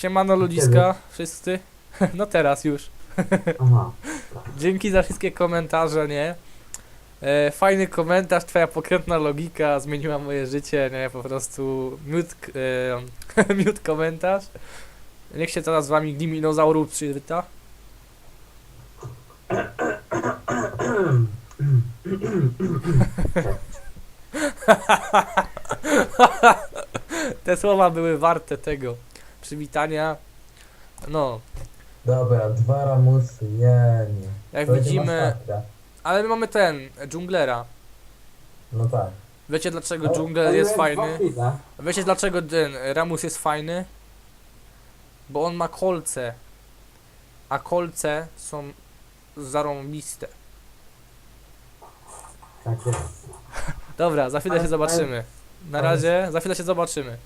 Siemano ludziska, wszyscy. No teraz już. Aha. Dzięki za wszystkie komentarze, nie? E, fajny komentarz, twoja pokrętna logika zmieniła moje życie, nie? Po prostu miód, e, miód komentarz. Niech się teraz z wami Gliminozauru przywita. Te słowa były warte tego przywitania. No, Dobra, dwa ramusy, nie, nie. jak To będzie widzimy, masakra. ale my mamy ten, dżunglera. No tak. Wiecie dlaczego Ale- dżungler ale jest dwa fajny? chwile. Wiecie dlaczego ten Ramus jest fajny? Bo on ma kolce. A kolce są zarąbiste. Tak jest. Dobra, za chwilę się zobaczymy. Na razie, za chwilę się zobaczymy.